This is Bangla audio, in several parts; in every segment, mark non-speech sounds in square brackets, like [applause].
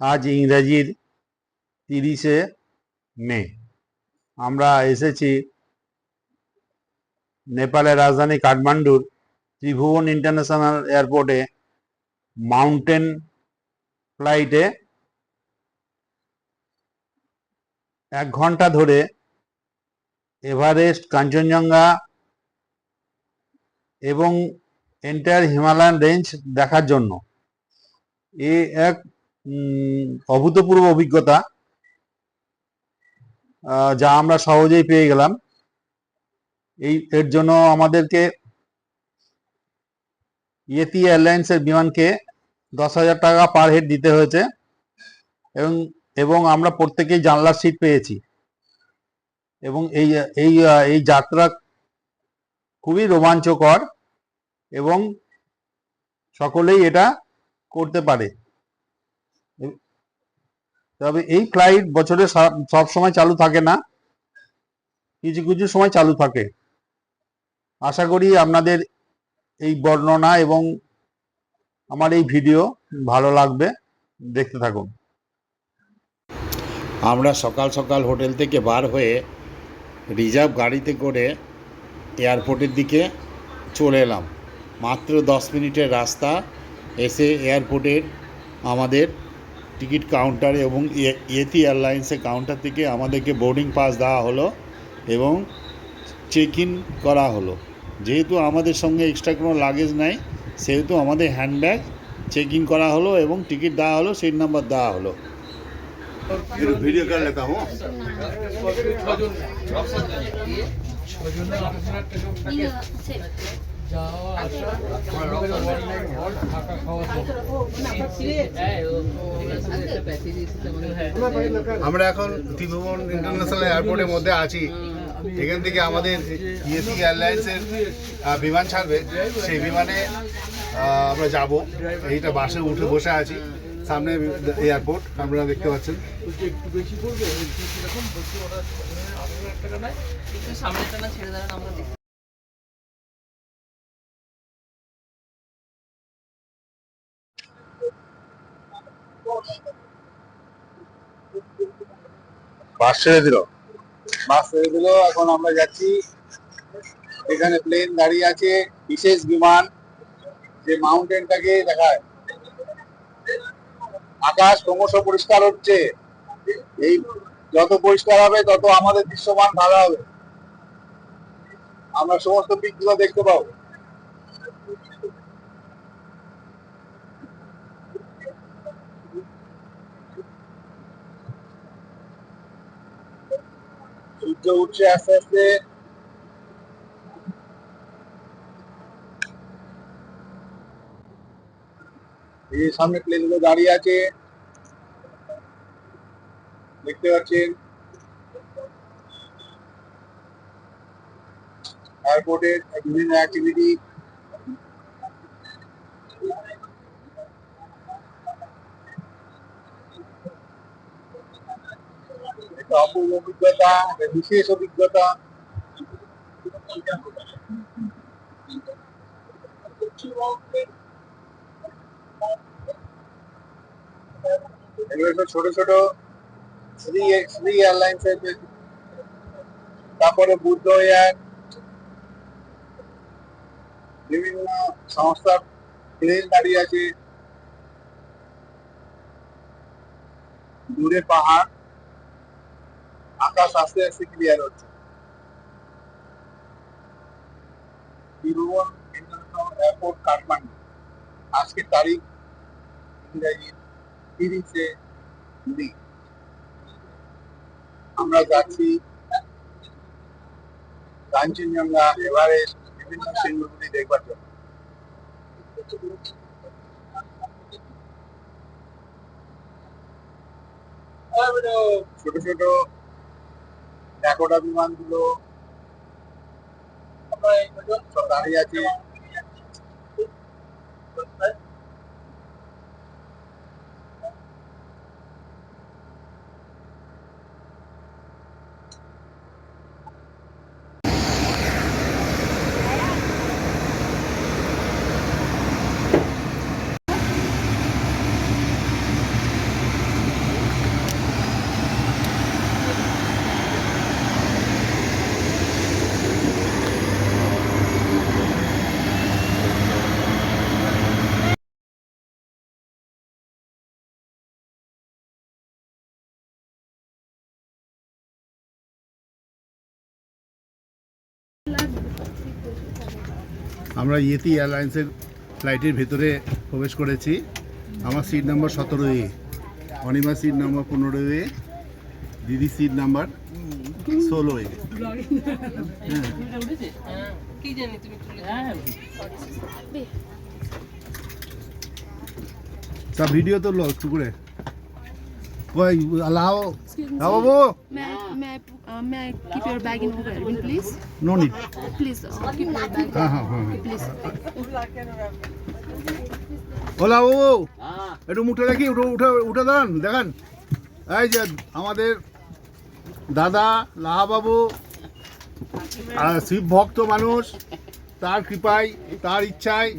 আজ ইংরেজির তিরিশে মে। আমরা এসেছি নেপালের রাজধানী কাঠমান্ডুর ত্রিভুবন ইন্টারন্যাশনাল এয়ারপোর্টে মাউন্টেন ফ্লাইটে এক ঘণ্টা ধরে এভারেস্ট, কাঞ্চনজঙ্ঘা এবং এন্টায়ার হিমালয়ান রেঞ্জ দেখার জন্য। এ এক অভূতপূর্ব অভিজ্ঞতা যা আমরা সহজেই পেয়ে গেলাম। এই, এর জন্য আমাদেরকে ইয়েতি এয়ারলাইন্সের বিমানকে দশ হাজার টাকা পার হেড দিতে হয়েছে এবং এবং আমরা প্রত্যেকেই জানলার সিট পেয়েছি। এবং এই এই এই যাত্রা খুবই রোমাঞ্চকর এবং সকলেই এটা করতে পারে। তবে এই ফ্লাইট বছরে সব সময় চালু থাকে না। কিছু কিছু সময় চালু থাকে। আশা করি আপনাদের এই বর্ণনা এবং আমার এই ভিডিও ভালো লাগবে। দেখতে থাকুন। আমরা সকাল সকাল হোটেল থেকে বার হয়ে রিজার্ভ গাড়িতে করে এয়ারপোর্টের দিকে চলে এলাম। মাত্র দশ মিনিটের রাস্তা এসে এয়ারপোর্টের আমাদের টিকিট কাউন্টার এবং ইয়ে- ইয়েতি এয়ারলাইন্সের কাউন্টার থেকে আমাদেরকে বোর্ডিং পাস দেওয়া হলো এবং চেক ইন করা হলো। যেহেতু আমাদের সঙ্গে এক্সট্রা কোনো লাগেজ নাই সেহেতু আমাদের হ্যান্ডব্যাগ চেক ইন করা হলো এবং টিকিট দেওয়া হলো সিট নাম্বার দেওয়া হলো। আমরা এখন ত্রিভুবন ইন্টারন্যাশনাল এয়ারপোর্টের মধ্যে আছি। এখান থেকে আমাদের ইএসি এয়ারলাইন্সের বিমান ছাড়বে। সেই বিমানে আমরা যাব। এইটা বাসে উঠে বসে আছি। সামনে এয়ারপোর্ট আপনারা দেখতে পাচ্ছেন। বাস ছেড়ে দিল। বাস ছেড়ে দিল, এখন আমরা যাচ্ছি। এখানে প্লেন দাঁড়িয়ে আছে, বিশেষ বিমান, যে মাউন্টেনটাকে দেখায়। আকাশ ক্রমশ পরিষ্কার হচ্ছে। এই যত পরিষ্কার হবে, তত আমাদের দৃশ্যমান ভালো হবে। আমরা সমস্ত দিকগুলো দেখতে পাবো। সূর্য উঠছে আস্তে আস্তে এই সামনে প্লেনগুলো দাঁড়িয়ে আছে। দেখতে পাচ্ছেন। এয়ারপোর্টের বিভিন্ন অ্যাক্টিভিটি একটা অপূর্ব অভিজ্ঞতা। একটা বিশেষ অভিজ্ঞতা ছোট ছোট শ্রী শ্রী এয়ারলাইন্স এর তারপরে বুদ্ধ এয়ার। বিভিন্ন সংস্থার প্লেন দাঁড়িয়ে আছে। দূরে পাহাড়। আকাশ আস্তে আস্তে ক্লিয়ার হচ্ছে। কাঠমান্ডু। আজকের তারিখ তিরিশে মে। আমরা যাচ্ছি কাঞ্চনজঙ্ঘা এভারেস্ট, বিভিন্ন শৃঙ্গগুলি দেখবার জন্য। ছোট ছোট ড্যাকোটা বিমানগুলো। সব দাঁড়িয়ে আছে। আমরা ইয়েতি এয়ারলাইন্সের ফ্লাইটের ভেতরে প্রবেশ করেছি। আমার সিট নাম্বার সতেরো এ অনিমা সিট নাম্বার পনেরো এ দিদি সিট নাম্বার ষোলো এ সব ভিডিও তো লো একটু করে। কই লাও লাও বাবু May I, may I, uh, may I keep your bag in cabin, please? No need Please uh, keep your হ্যাঁ হ্যাঁ হ্যাঁ হ্যাঁ। Please. ও বাবু একটু মুঠে দেখি উঠে উঠে উঠে দাঁড়ান দেখান। এই যে আমাদের দাদা লাহাবাবু আর শিব ভক্ত মানুষ। তার কৃপায় তার ইচ্ছায়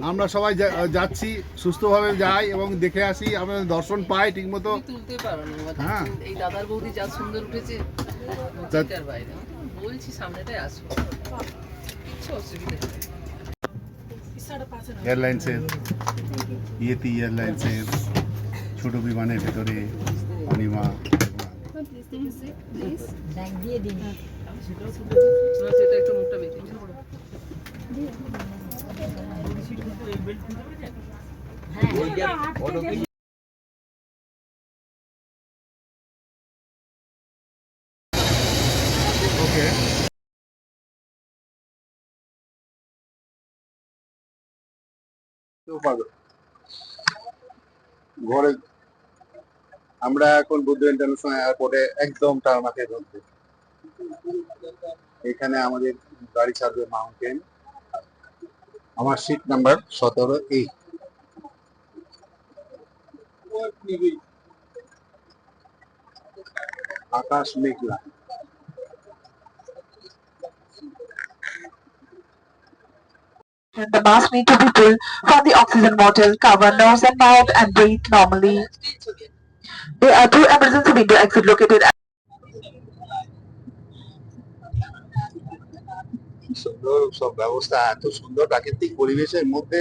আমরা সবাই যা- যাচ্ছি সুস্থভাবে যাই এবং দেখে আসি আমরা দর্শন পাই ঠিকমতো। তুলতে হ্যাঁ। এই দাদার বৌদি যা সুন্দর উঠেছে বলছি সামনেটাই আসো। কিচ্ছু অসুবিধা এয়ারলাইন্সের ইয়েতি এয়ারলাইন্সের ছোট বিমানের ভেতরে Anima Please take a seat, please. না, সেটা একটু মুখটা বেঁকে ঘরে আমরা এখন বুদ্ধ ইন্টারন্যাশনাল এয়ারপোর্টে একদম টার্মাকে ধরতে এখানে আমাদের গাড়ি ছাড়বে মাউন্টেন আমার সিট নাম্বার সতেরো এই আকাশ মেঘলা The mask need to be pulled from the oxygen bottle, cover nose and mouth and breathe normally. There are two emergency window exit located সুন্দর সব ব্যবস্থা, এত সুন্দর প্রাকৃতিক পরিবেশের মধ্যে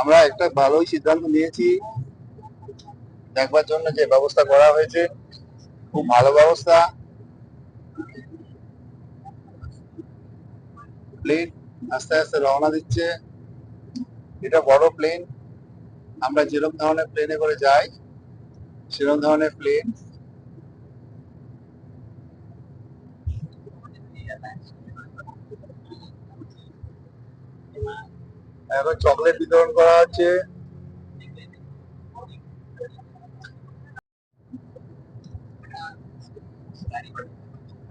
আমরা একটা ভালোই সিদ্ধান্ত নিয়েছি। দেখবার জন্য যে ব্যবস্থা করা হয়েছে, খুব ভালো ব্যবস্থা। প্লেন আস্তে আস্তে রওনা দিচ্ছে। এটা বড় প্লেন আমরা যেরকম ধরনের প্লেনে করে যাই সেরকম ধরনের প্লেন এখন চকলেট বিতরণ করা হচ্ছে।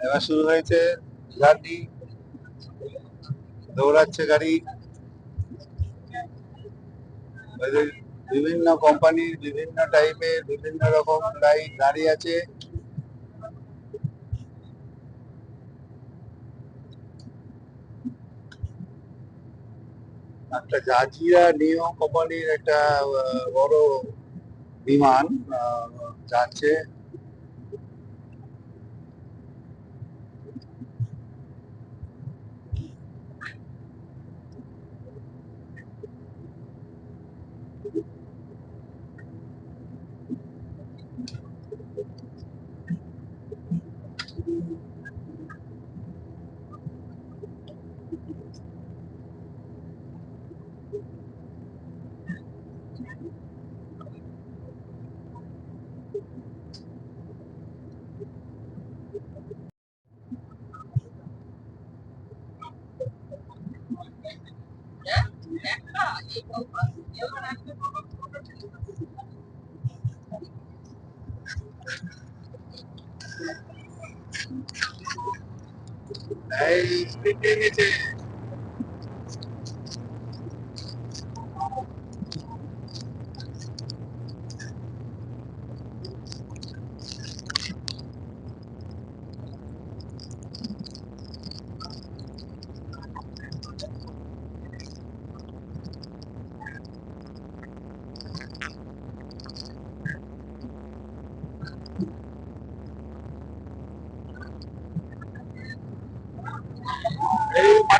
এবার শুরু হয়েছে জার্নি দৌড়াচ্ছে গাড়ি। বিভিন্ন কোম্পানির বিভিন্ন টাইপের বিভিন্ন রকম গাড়ি গাড়ি আছে। একটা জাজিরা নিও কোম্পানির একটা বড় বিমান যাচ্ছে। Thank [laughs] you.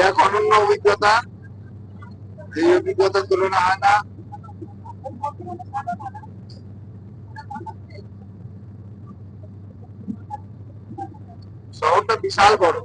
এক অনন্য অভিজ্ঞতা। এই অভিজ্ঞতার তুলনা হয় না। শহরটা বিশাল বড়।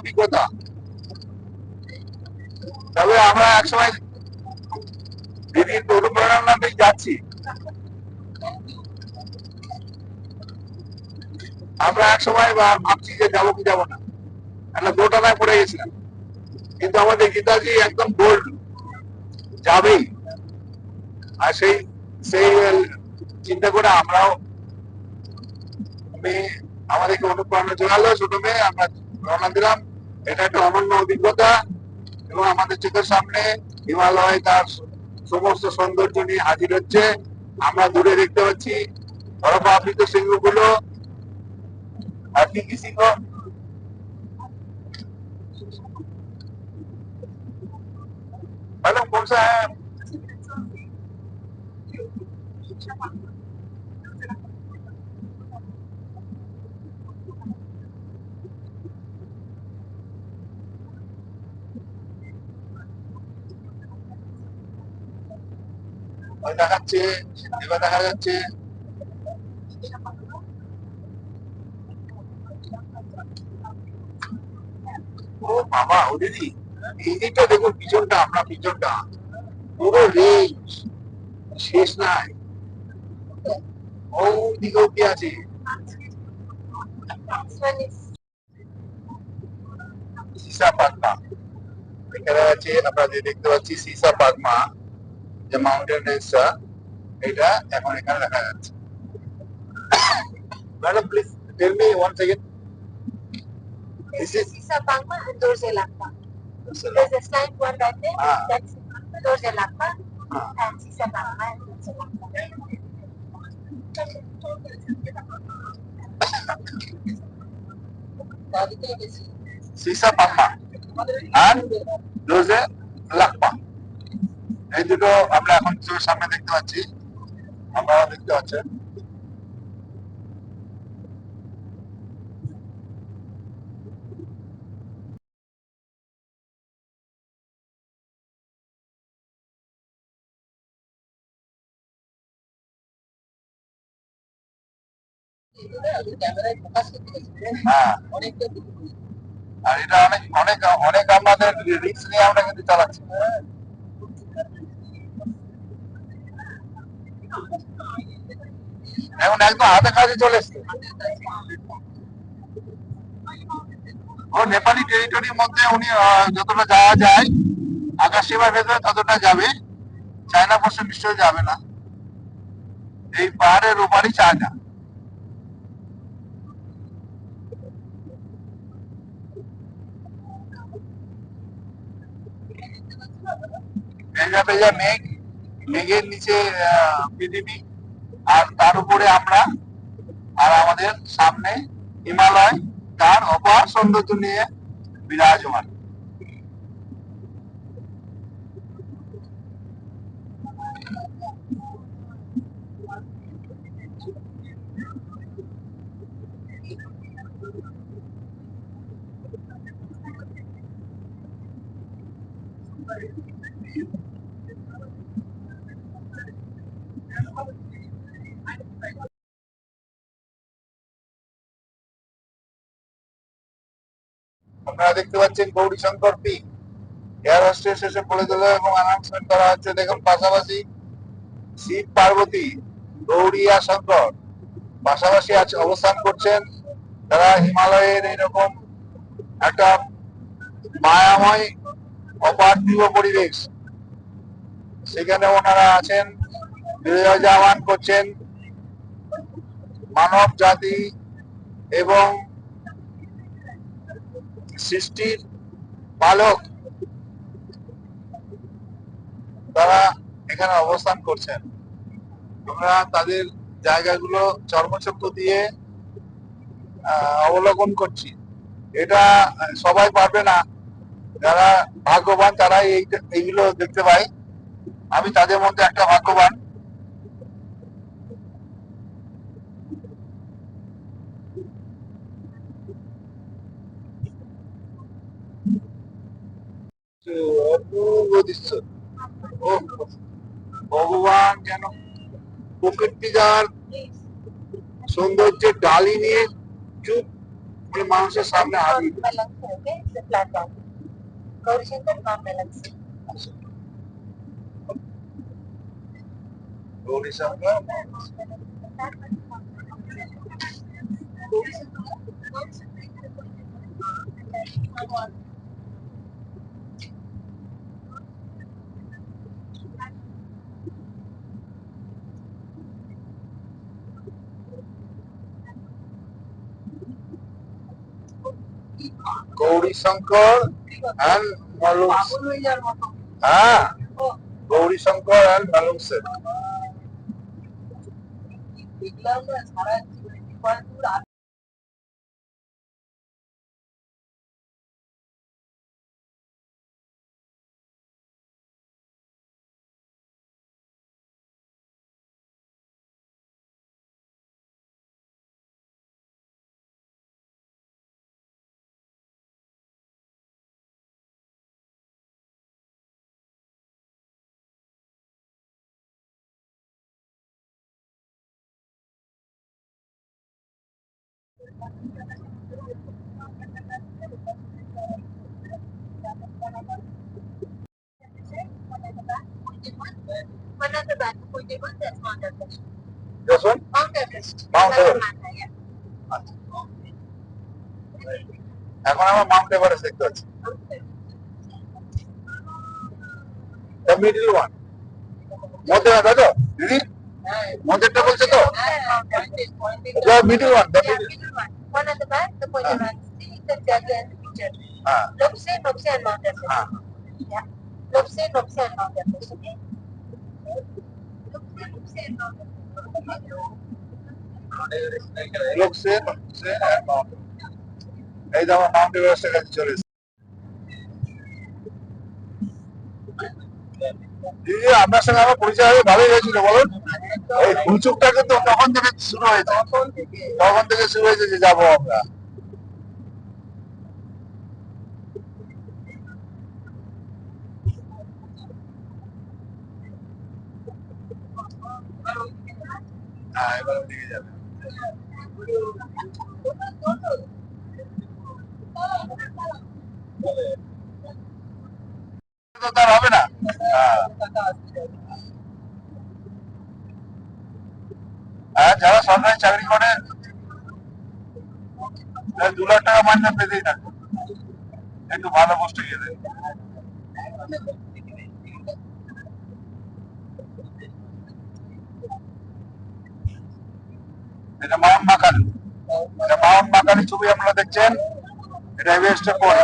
অভিজ্ঞতা। তবে আমরা একসময় দিদির অনুপ্রেরণাতেই যাচ্ছি। আমরা এক সময় ভাবছি যে যাব কি যাব না। একটা দোটানায় পড়ে গেছিলাম। কিন্তু আমাদের গীতাজি একদম বোল্ড যাবেই। আর সেই সেই চিন্তা করে আমরাও আমাদেরকে অনুপ্রেরণা জোগালো ছোট মেয়ে, আমরা রওনা দিলাম। এটা একটা অনন্য অভিজ্ঞতা এবং আমাদের চোখের সামনে হিমালয় তার সমস্ত সৌন্দর্য নিয়ে হাজির হচ্ছে আমরা দূরে দেখতে পাচ্ছি বরফ আবৃত সিংহগুলো আর কি কি সিংহ मैडम कौन सा है ওই দেখাচ্ছে দেখা যাচ্ছে। ও বাবা ও দিদি দেখুন, পিছনটা পিছনটা। পুরো রেঞ্জ শেষ নাই। ও দিকেও কি আছে। সিসা পাগমা এখানে আছে, আমরা যে দেখতে পাচ্ছি সিসা পাগমা যে মাউন্টেন রেঞ্জটা এটা এখন এখানে দেখা যাচ্ছে madam please tell me one second This is Sisa Pangma and Dorje Lakpa. There's a slight one right there. Ah. That's Dorje Lakpa Ah. and Sisa Pangma and Dorje Lakpa. Sisa Pangma আর রোজে লাকপা এই দুটো আমরা এখন চোখের সামনে দেখতে পাচ্ছি। আপনারা দেখতে পাচ্ছেন। হ্যাঁ। আর এটা অনেক অনেক অনেক আমাদের রিস্ক নিয়ে আমরা কিন্তু চালাচ্ছি। এখন একদম হাতে কাছে চলে এসছে। ও নেপালি টেরিটরির মধ্যে উনি যতটা যাওয়া যায়, আকাশ সীমার ভেতরে ততটা যাবে। চায়না পশ্চিম নিশ্চয়ই যাবে না। এই পাহাড়ের ওপারই চায়না। ভেজা মেঘ। মেঘের নিচে পৃথিবী, আর তার উপরে আমরা, আর আমাদের সামনে হিমালয়, তার অপার সৌন্দর্য নিয়ে বিরাজমান। আপনারা দেখতে পাচ্ছেন গৌরী শঙ্কর পি। এয়ার হোস্টেস এসে বলে দিল এবং অ্যানাউন্সমেন্ট করা হচ্ছে। দেখুন, পাশাপাশি শিব পার্বতী গৌরিয়া শঙ্কর পাশাপাশি আছে অবস্থান করছেন। তারা হিমালয়ের এইরকম একটা মায়াময় অপার্থিব পরিবেশ। সেখানে ওনারা আছেন, বিজয় করছেন মানব জাতি এবং সৃষ্টির পালক তারা এখানে অবস্থান করছেন। আমরা তাদের জায়গাগুলো চর্মচক্র দিয়ে অবলোকন করছি। এটা সবাই পারবে না। যারা ভাগ্যবান তারা এই এইগুলো দেখতে পায়। আমি তাদের মধ্যে একটা ভাগ্যবান তো অপূর্ব দৃশ্য ও ভগবান যেন প্রকৃতিকার সৌন্দর্যের ডালি নিয়ে চুপ করে মানুষের সামনে হাজির Okay, it's Gauri Shankar and মালুক হ্যাঁ Gauri Shankar মালুক Sen One at the back, pointed one, that's Mount Everest. This one? Mount Everest. Mount Everest. Sagarmatha, yeah. এখন আমরা মাউন্ট এভারেস্ট দেখতে পাচ্ছি দ্য মিডল ওয়ান মধ্যে তাই তো দিদি মধ্যেরটা বলছে তো the middle one the Yeah, middle middle one. One at the back, the pointed one. See the jaguar and the picture. হ্যাঁ Lopse, Lopse and Mount Everest. হ্যাঁ Yeah. Lopse, Lopse and Mount Everest, আপনার সঙ্গে আমার পরিচয় হয়ে ভালোই হয়েছিল বলুন এই কিন্তু তখন থেকে শুরু হয়েছে তখন থেকে শুরু হয়েছে যে যাব আমরা হ্যাঁ এবার দিকে যাবে। তো তার হবে না? হ্যাঁ। হ্যাঁ যারা সরকারি চাকরি করে দু লাখ টাকা মাইনে পেতেই থাকে। একটু ভালো পোস্টে গেলে। এটা মাউন্ট মাকালি এটা মাউন্ট মাকালি ছবি আপনারা দেখছেন। এটা এভারেস্টের পরে।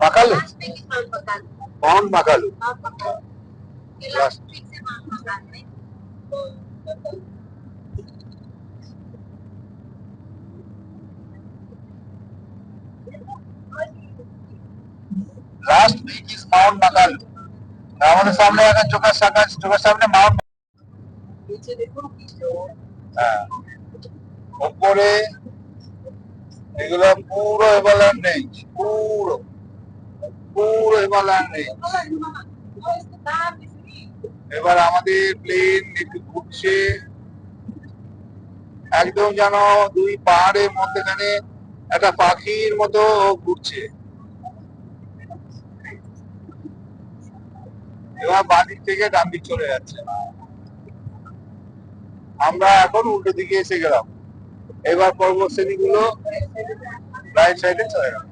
Makalu. Mount Makalu. Last is Mount Makalu আমাদের সামনে এখন চোখের সামনে চোখের সামনে মাউন্ট হ্যাঁ। ওপরে এগুলো পুরো হিমালয়ান রেঞ্জ পুরো। পুরো হিমালয়ান রেঞ্জ এবার আমাদের প্লেন একটু ঘুরছে। একদম যেন দুই পাহাড়ের মধ্যেখানে একটা পাখির মতো ঘুরছে। এবার বাদিক থেকে ডান চলে যাচ্ছে। আমরা এখন উল্টো দিকে এসে গেলাম। এবার পর্বত শ্রেণি গুলো রাইট সাইডে চলে গেল।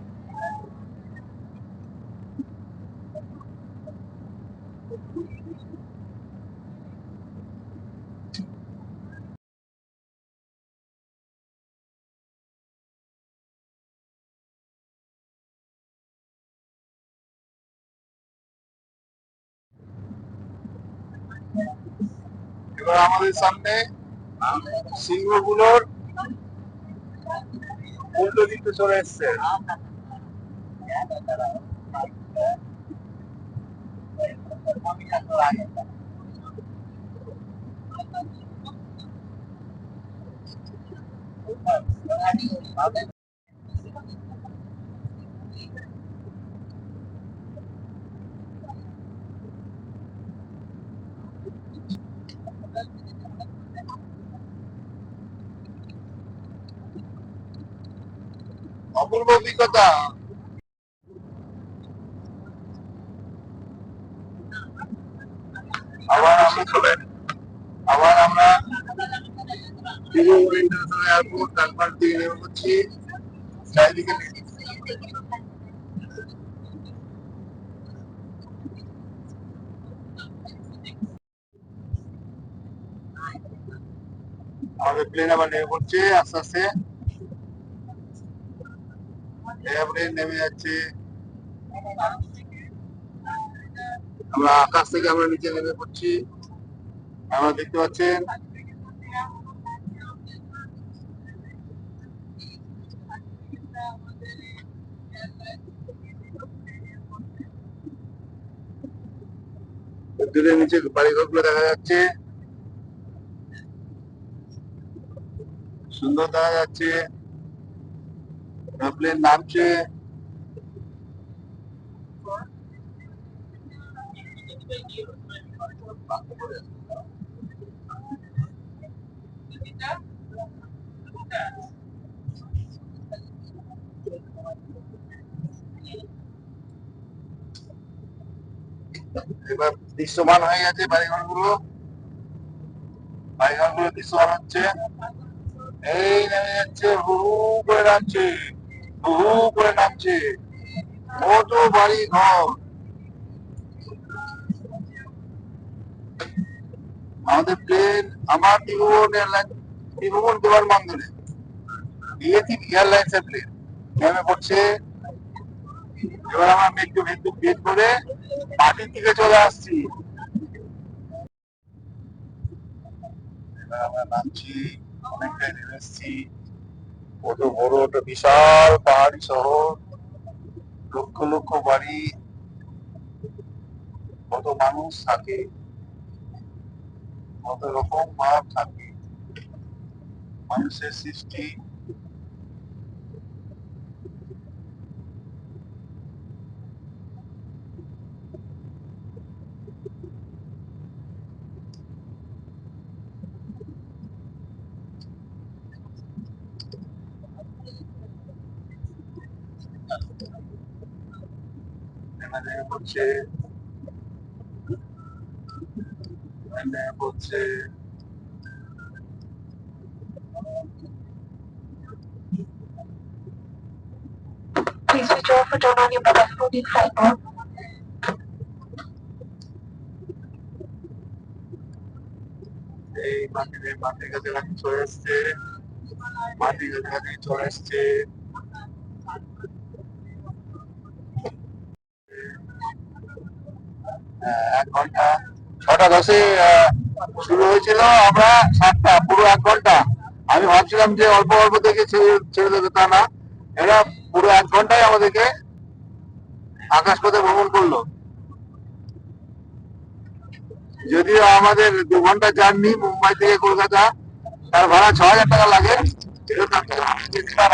এবার আমাদের সামনে সিংহগুলোর উল্টো দিকে চলে এসছে। অপূর্ব অভিজ্ঞতা। আবার আমরা আবার আমরা আমাদের প্লেন আবার নেমে পড়ছে আস্তে আস্তে। নেমে যাচ্ছে আমরা আকাশ থেকে আমরা নিচে নেমে পড়ছি আমরা দেখতে পাচ্ছেন দূরে নিচে বাড়িঘরগুলো দেখা যাচ্ছে সুন্দর দেখা যাচ্ছে প্লেন নামছে এবার দৃশ্যমান হয়ে গেছে বাড়িঘরগুলো বাড়িঘরগুলো দৃশ্যমান হচ্ছে। এই নেমে যাচ্ছে হু করে নামছে। হু হু করে নামছে। কত বাড়ি ঘর। আমাদের প্লেন আমার ত্রিভুবন এয়ারলাইন ত্রিভুবন বিমানবন্দরে। দিয়েছি এয়ারলাইন্স এর প্লেন নেমে পড়ছে এবার আমরা মেট্রো মেট্রো বের করে মাটির দিকে চলে আসছি। এবার আমরা নামছি, অনেকটাই নেমে এসছি। কত বড় একটা বিশাল পাহাড়ি শহর, লক্ষ লক্ষ বাড়ি, কত মানুষ থাকে, কত রকম ভাব থাকে, মানুষের সৃষ্টি এখানে হচ্ছে এখানে হচ্ছে Please switch off or turn on your mobile phone in flight mode. এই মাটির মাটির কাছে কাছে চলে এসছে মাটির কাছে কাছে চলে এসছে এক ঘণ্টা। ছটা দশে শুরু হয়েছিল আমরা সাতটা, পুরো এক ঘণ্টা। আমি ভাবছিলাম যে অল্প অল্প থেকে ছেড়ে দেবে, তা না। এরা পুরো এক ঘন্টায় আমাদেরকে আকাশপথে ভ্রমণ করল। যদিও আমাদের দু ঘণ্টা জার্নি মুম্বাই থেকে কলকাতা, তার ভাড়া ছ হাজার টাকা লাগে তার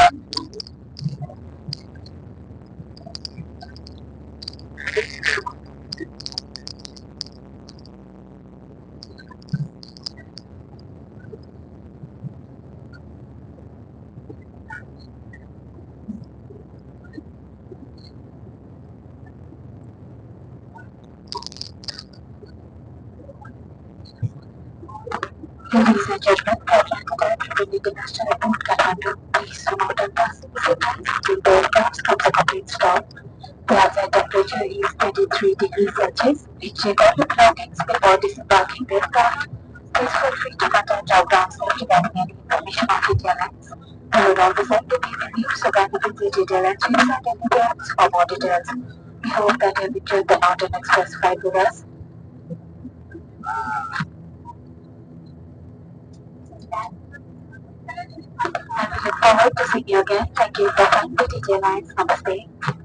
is 23 degrees Celsius. Please check all your belongings before disembarking the aircraft. Uh, please feel free to contact our ground any information of the airlines. We be with you, so kindly visit Airlines website and the apps for more details. We hope that you have enjoyed the Mountain Express flight with us. We look forward to seeing you again. Thank you for flying British Airlines. Namaste.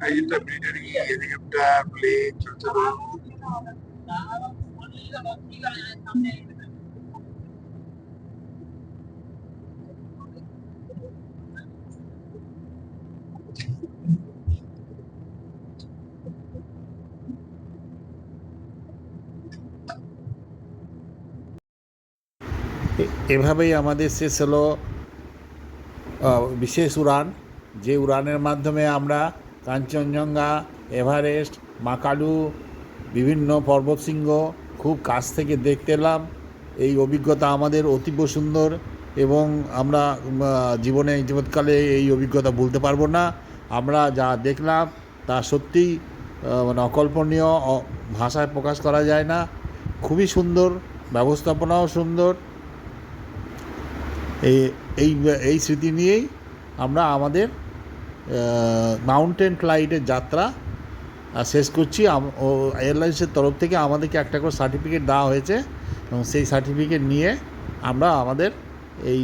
Helicopter helicopter plane ছোট ছোট এ- এভাবেই আমাদের শেষ হলো আহ, বিশেষ উড়ান, যে উড়ানের মাধ্যমে আমরা কাঞ্চনজঙ্ঘা, এভারেস্ট, মাকালু, বিভিন্ন পর্বতশৃঙ্গ খুব কাছ থেকে দেখতে এলাম। এই অভিজ্ঞতা আমাদের অতীব সুন্দর এবং আমরা জীবনে জীবৎকালে এই অভিজ্ঞতা ভুলতে পারব না। আমরা যা দেখলাম তা সত্যিই মানে অকল্পনীয় ভাষায় প্রকাশ করা যায় না। খুবই সুন্দর, ব্যবস্থাপনাও সুন্দর এই এই স্মৃতি নিয়েই আমরা আমাদের মাউন্টেন ফ্লাইটের যাত্রা শেষ করছি। এয়ারলাইন্সের তরফ থেকে আমাদেরকে একটা করে সার্টিফিকেট দেওয়া হয়েছে এবং সেই সার্টিফিকেট নিয়ে আমরা আমাদের এই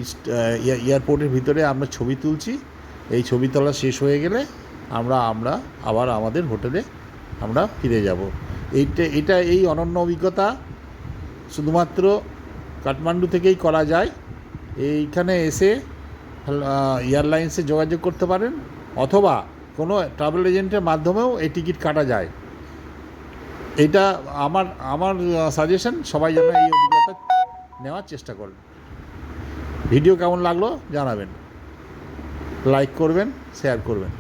এয়ারপোর্টের ভিতরে আমরা ছবি তুলছি। এই ছবি তোলা শেষ হয়ে গেলে আমরা আমরা আবার আমাদের হোটেলে আমরা ফিরে যাব। এইটা, এটা এই অনন্য অভিজ্ঞতা শুধুমাত্র কাঠমান্ডু থেকেই করা যায়। এইখানে এসে এয়ারলাইন্সে যোগাযোগ করতে পারেন, অথবা কোনো ট্রাভেল এজেন্টের মাধ্যমেও এই টিকিট কাটা যায়। এটা আমার আমার সাজেশন সবাই যেন এই অভিজ্ঞতা নেওয়ার চেষ্টা করবেন ভিডিও কেমন লাগল জানাবেন। লাইক করবেন শেয়ার করবেন।